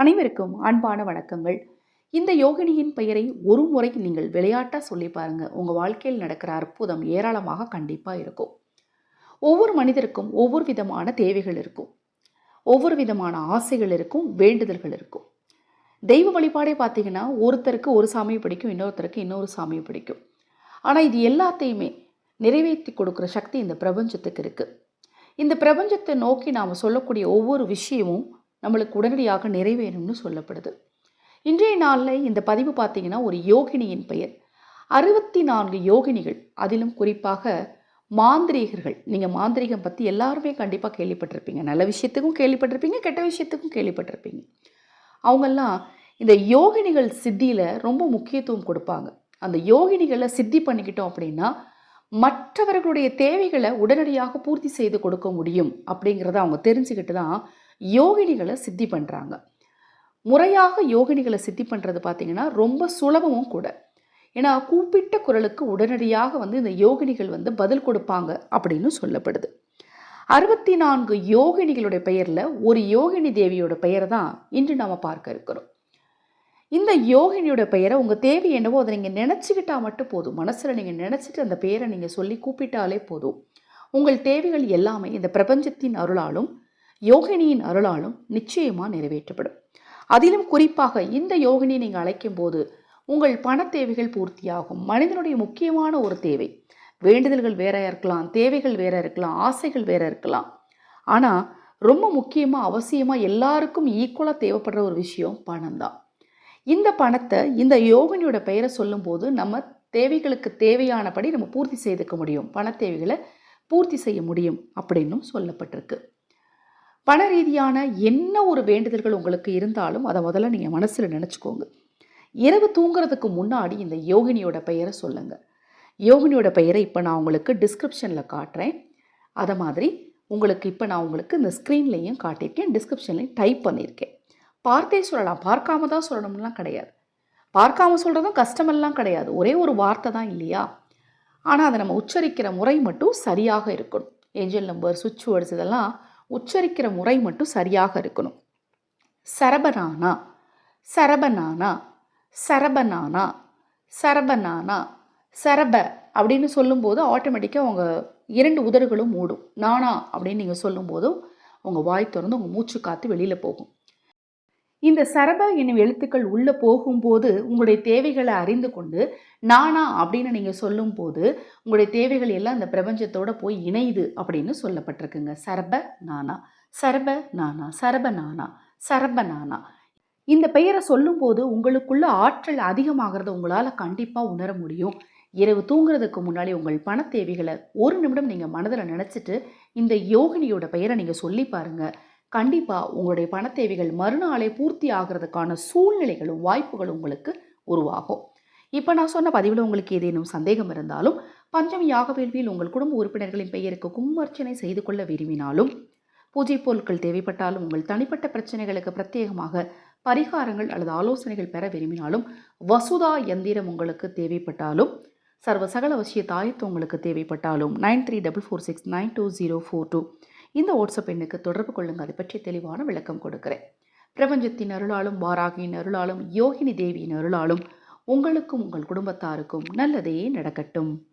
அனைவருக்கும் அன்பான வணக்கங்கள். இந்த யோகினியின் பெயரை ஒரு முறை நீங்கள் விளையாட்டாக சொல்லி பாருங்க. உங்கள் வாழ்க்கையில் நடக்கிற அற்புதம் ஏராளமாக கண்டிப்பாக இருக்கும். ஒவ்வொரு மனிதருக்கும் ஒவ்வொரு விதமான தேவைகள் இருக்கும். ஒவ்வொரு விதமான ஆசைகள் இருக்கும் வேண்டுதல்கள் இருக்கும். தெய்வ வழிபாடே பார்த்தீங்கன்னா ஒருத்தருக்கு ஒரு சாமியை பிடிக்கும் இன்னொருத்தருக்கு இன்னொரு சாமியை பிடிக்கும். ஆனால் இது எல்லாத்தையுமே நிறைவேற்றி கொடுக்குற சக்தி இந்த பிரபஞ்சத்துக்கு இருக்குது இந்த பிரபஞ்சத்தை நோக்கி நாம் சொல்லக்கூடிய ஒவ்வொரு விஷயமும் நம்மளுக்கு உடனடியாக நிறைவேறும்னு சொல்லப்படுது. இன்றைய நாளில் இந்த பதிவு பார்த்தீங்கன்னா ஒரு யோகினியின் பெயர். அறுபத்தி நான்கு யோகினிகள் அதிலும் குறிப்பாக மாந்திரீகர்கள். நீங்கள் மாந்திரீகம் பற்றி எல்லாருமே கண்டிப்பாக கேள்விப்பட்டிருப்பீங்க. நல்ல விஷயத்துக்கும் கேள்விப்பட்டிருப்பீங்க கெட்ட விஷயத்துக்கும் கேள்விப்பட்டிருப்பீங்க. அவங்கெல்லாம் இந்த யோகினிகள் சித்தியில் ரொம்ப முக்கியத்துவம் கொடுப்பாங்க. அந்த யோகினிகளை சித்தி பண்ணிக்கிட்டோம் அப்படின்னா மற்றவர்களுடைய தேவைகளை உடனடியாக பூர்த்தி செய்து கொடுக்க முடியும் அப்படிங்கிறத அவங்க தெரிஞ்சுக்கிட்டு தான் யோகினிகளை சித்தி பண்ணுறாங்க முறையாக யோகினிகளை சித்தி பண்ணுறது பார்த்திங்கன்னா ரொம்ப சுலபமும் கூட. ஏன்னா கூப்பிட்ட குரலுக்கு உடனடியாக வந்து இந்த யோகினிகள் வந்து பதில் கொடுப்பாங்க அப்படின்னு சொல்லப்படுது. அறுபத்தி நான்கு யோகினிகளுடைய பெயரில் ஒரு யோகினி தேவியோட பெயரை தான் இன்று நாம் பார்க்க இருக்கிறோம். இந்த யோகினியோட பெயரை உங்கள் தேவை என்னவோ அதை நீங்கள் நினச்சிக்கிட்டால் மட்டும் போதும். மனசில் நீங்கள் நினச்சிட்டு அந்த பெயரை நீங்கள் சொல்லி கூப்பிட்டாலே போதும். உங்கள் தேவைகள் எல்லாமே இந்த பிரபஞ்சத்தின் அருளாலும் யோகினியின் அருளாலும் நிச்சயமாக நிறைவேற்றப்படும். அதிலும் குறிப்பாக இந்த யோகினி நீங்கள் அழைக்கும் போது உங்கள் பண தேவைகள் பூர்த்தியாகும். மனிதனுடைய முக்கியமான ஒரு தேவை. வேண்டுதல்கள் வேற இருக்கலாம் தேவைகள் வேற இருக்கலாம் ஆசைகள் வேற இருக்கலாம். ஆனால் ரொம்ப முக்கியமாக அவசியமாக எல்லாருக்கும் ஈக்குவலாக தேவைப்படுற ஒரு விஷயம் பணம் தான் இந்த பணத்தை இந்த யோகினியோட பெயரை சொல்லும்போது நம்ம தேவைகளுக்கு தேவையானபடி நம்ம பூர்த்தி செய்துக்க முடியும். பண தேவைகளை பூர்த்தி செய்ய முடியும் அப்படின்னும் சொல்லப்பட்டிருக்கு. பண ரீதியான என்ன ஒரு வேண்டுதல்கள் உங்களுக்கு இருந்தாலும் அதை முதல்ல நீங்கள் மனசில் நினச்சிக்கோங்க. இரவு தூங்குறதுக்கு முன்னாடி இந்த யோகினியோட பெயரை சொல்லுங்கள் யோகினியோட பெயரை இப்போ நான் உங்களுக்கு டிஸ்கிரிப்ஷனில் காட்டுறேன். அதை மாதிரி உங்களுக்கு இப்போ நான் உங்களுக்கு இந்த ஸ்க்ரீன்லேயும் காட்டியிருக்கேன் டிஸ்கிரிப்ஷன்லேயும் டைப் பண்ணியிருக்கேன். பார்த்தே சொல்லலாம். பார்க்காம தான் சொல்லணும்லாம் கிடையாது. பார்க்காம சொல்கிறதும் கஷ்டமெல்லாம் கிடையாது. ஒரே ஒரு வார்த்தை தான் இல்லையா? ஆனால் அதை நம்ம உச்சரிக்கிற முறை மட்டும் சரியாக இருக்கணும். ஏஞ்சல் நம்பர் சுவிட்ச் வேர்ட்ஸ் இதெல்லாம் உச்சரிக்கிற முறை மட்டும் சரியாக இருக்கணும். சரபனானா சரபனானா சரபனானா சரபனானா சரப அப்படின்னு சொல்லும்போது ஆட்டோமேட்டிக்காக அவங்க இரண்டு உதடுகளும் மூடும். நானா அப்படின்னு நீங்கள் சொல்லும்போதும் உங்கள் வாய் திறந்து உங்கள் மூச்சு காற்று வெளியில் போகும். இந்த சரப என்னும் எழுத்துக்கள் உள்ளே போகும்போது உங்களுடைய தேவைகளை அறிந்து கொண்டு நானா அப்படின்னு நீங்கள் சொல்லும்போது உங்களுடைய தேவைகள் எல்லாம் அந்த பிரபஞ்சத்தோட போய் இணையுது அப்படின்னு சொல்லப்பட்டிருக்குங்க. சரப நானா. சரப நானா. சரப நானா. சரப நானா. இந்த பெயரை சொல்லும்போது உங்களுக்குள்ள ஆற்றல் அதிகமாகிறத உங்களால் கண்டிப்பாக உணர முடியும். இரவு தூங்குறதுக்கு முன்னாடி உங்கள் பண தேவைகளை ஒரு நிமிடம் நீங்கள் மனதில் நினச்சிட்டு இந்த யோகினியோட பெயரை நீங்கள் சொல்லி பாருங்கள் கண்டிப்பாக உங்களுடைய பண தேவைகள் மறுநாளே பூர்த்தி ஆகிறதுக்கான சூழ்நிலைகளும் வாய்ப்புகளும் உங்களுக்கு உருவாகும். இப்போ நான் சொன்ன பதிவில் உங்களுக்கு ஏதேனும் சந்தேகம் இருந்தாலும் பஞ்சமி யாக வேள்வியில் உங்கள் குடும்ப உறுப்பினர்களின் பெயருக்கு கும்மர்ச்சனை செய்து கொள்ள விரும்பினாலும் பூஜை பொருட்கள் தேவைப்பட்டாலும் உங்கள் தனிப்பட்ட பிரச்சனைகளுக்கு பிரத்யேகமாக பரிகாரங்கள் அல்லது ஆலோசனைகள் பெற விரும்பினாலும் வசுதா எந்திரம் உங்களுக்கு தேவைப்பட்டாலும் சர்வ சகல அவசிய தாயத்து உங்களுக்கு தேவைப்பட்டாலும் nine three double four six nine two zero four two இந்த வாட்ஸ்அப் எண்ணுக்கு தொடர்பு கொள்ளுங்கள். அதை பற்றி தெளிவான விளக்கம் கொடுக்கிறேன். பிரபஞ்சத்தின் அருளாலும் வாராகியின் அருளாலும் யோகினி தேவியின் அருளாலும் உங்களுக்கும் உங்கள் குடும்பத்தாருக்கும் நல்லதே நடக்கட்டும்.